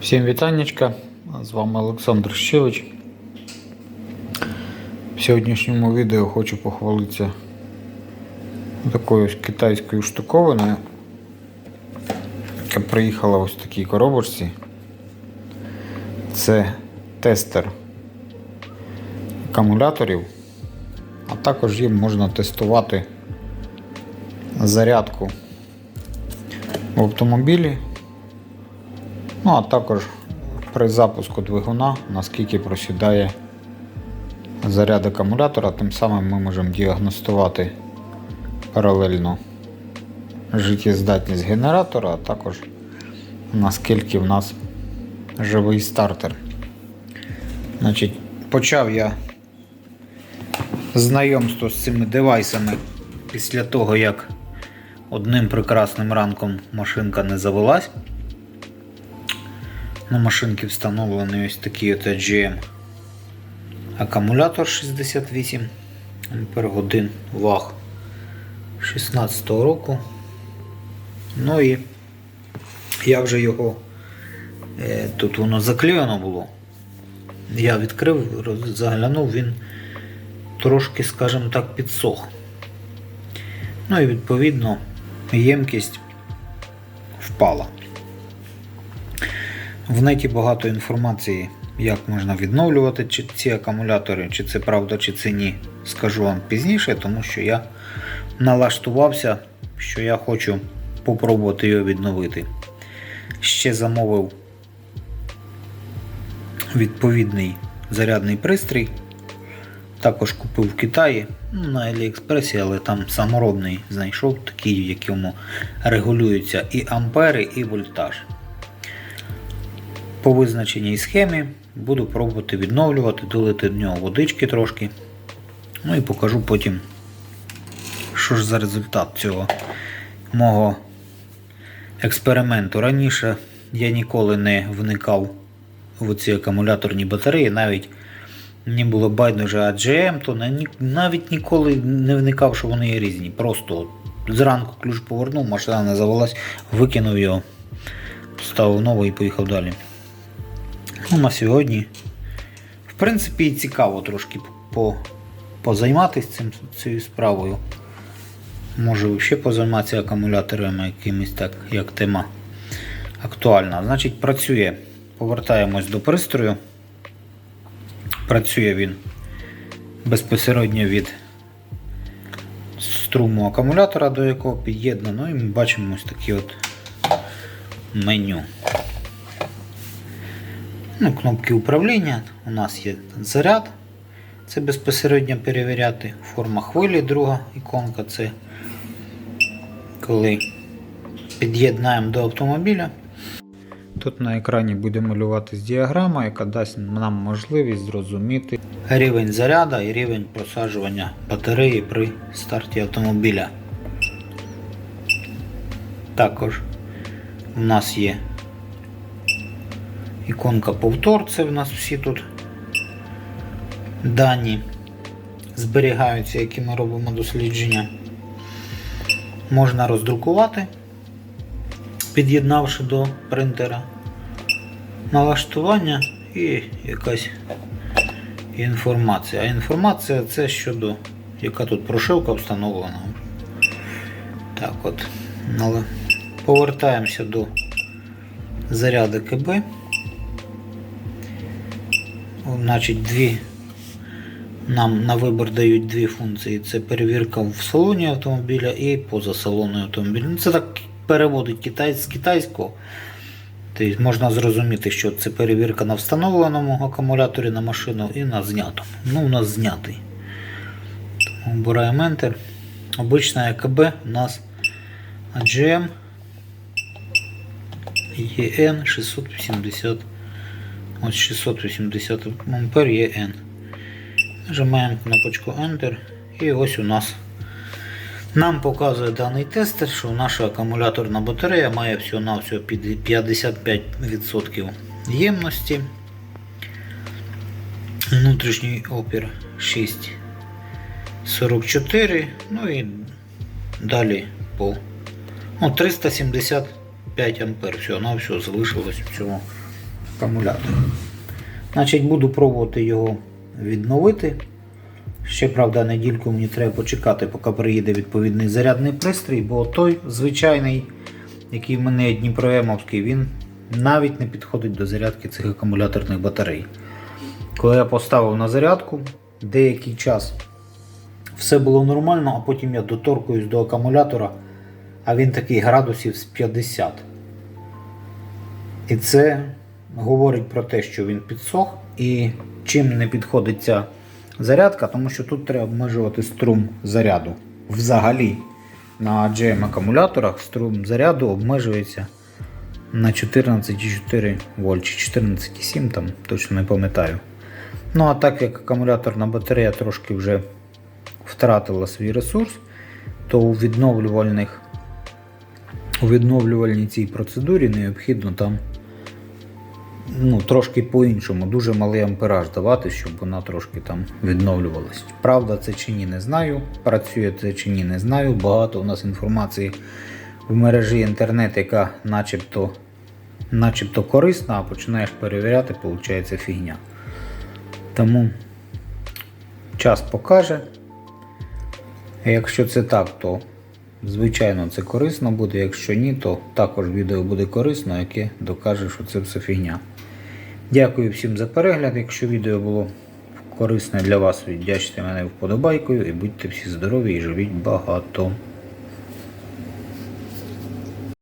Всім вітаннячка, з вами Олександр Щевич. В сьогоднішньому відео хочу похвалитися такою ось китайською штуковиною, яка приїхала ось в такій коробочці. Це тестер акумуляторів, а також їм можна тестувати зарядку в автомобілі. Ну, а також при запуску двигуна, наскільки просідає заряд акумулятора, тим самим ми можемо діагностувати паралельно життєздатність генератора, а також наскільки в нас живий стартер. Значить, почав я знайомство з цими девайсами після того, як одним прекрасним ранком машинка не завелась. На машинці встановлений ось такий от GM акумулятор 68 Ампер годин ваг 16 року. Ну і я вже його е, тут воно заклеєно було. Я відкрив, заглянув, він трошки, скажімо так, підсох. Ну і відповідно ємкість впала. В неті багато інформації, як можна відновлювати чи ці акумулятори, чи це правда, чи це ні. Скажу вам пізніше, тому що я налаштувався, що я хочу попробувати його відновити. Ще замовив відповідний зарядний пристрій. Також купив в Китаї ну, на Аліекспресі, але там саморобний знайшов, такий, в якому регулюються і ампери, і вольтаж. По визначеній схемі буду пробувати відновлювати, долити до нього водички трошки. Ну і покажу потім, що ж за результат цього мого експерименту. Раніше я ніколи не вникав в ці акумуляторні батареї, навіть мені було байдуже AGM, то навіть ніколи не вникав, що вони є різні. Просто зранку ключ повернув, машина не завелась, викинув його, поставив новий і поїхав далі. Ну, на сьогодні, в принципі, цікаво трошки по, позайматися цим, цією справою. Може ще позайматися акумуляторами якимись так, як тема актуальна. Значить, працює. Повертаємось до пристрою. Працює він безпосередньо від струму акумулятора, до якого під'єднано, і ми бачимо ось такі от меню. Ну, кнопки управління. У нас є заряд. Це безпосередньо перевіряти. Форма хвилі, друга іконка це коли під'єднаємо до автомобіля. Тут на екрані буде малюватись діаграма, яка дасть нам можливість зрозуміти рівень заряду і рівень просаджування батареї при старті автомобіля. Також у нас є іконка повтор, це в нас всі тут дані зберігаються, які ми робимо дослідження. Можна роздрукувати, під'єднавши до принтера налаштування і якась інформація. А інформація це щодо, яка тут прошивка встановлена. Так от, але повертаємося до заряду КБ. Значить, дві нам на вибір дають дві функції: це перевірка в салоні автомобіля і поза салоном автомобіля. Ну, Це так переводить китай, з китайського. Тобто можна зрозуміти, що це перевірка на встановленому акумуляторі на машину і на знятому. Ну, у нас знятий. Тому обираємо Enter. Обична ЕКБ у нас AGM EN 680. Ось 680 ампер EN. Нажимаємо кнопочку Enter і ось у нас нам показує даний тестер, що наша акумуляторна батарея має всього-навсього під 55% ємності. Внутрішній опір 6,44. Ну і далі по ну, 375 ампер. Всього-навсього залишилось в цьому акумулятор. Значить, буду пробувати його відновити. Ще, правда, недільку мені треба почекати, поки приїде відповідний зарядний пристрій, бо той звичайний, який в мене Дніпроємовський, він навіть не підходить до зарядки цих акумуляторних батарей. Коли я поставив на зарядку, деякий час все було нормально, а потім я доторкуюсь до акумулятора, а він такий градусів з 50. І це говорить про те, що він підсох і чим не підходить ця зарядка, тому що тут треба обмежувати струм заряду. Взагалі на GM акумуляторах струм заряду обмежується на 14,4 вольт чи 14,7, там точно не пам'ятаю. Ну а так як акумуляторна батарея трошки вже втратила свій ресурс, то у відновлювальних у відновлювальній цій процедурі необхідно там ну, трошки по-іншому, дуже малий ампераж давати, щоб вона трошки там відновлювалась. Правда, це чи ні, не знаю. Працює це чи ні, не знаю. Багато у нас інформації в мережі інтернет, яка начебто, начебто корисна, а починаєш перевіряти, виходить фігня. Тому час покаже. Якщо це так, то звичайно це корисно буде. Якщо ні, то також відео буде корисно, яке докаже, що це все фігня. Дякую всім за перегляд. Якщо відео було корисне для вас, віддячте мене вподобайкою і будьте всі здорові і живіть багато.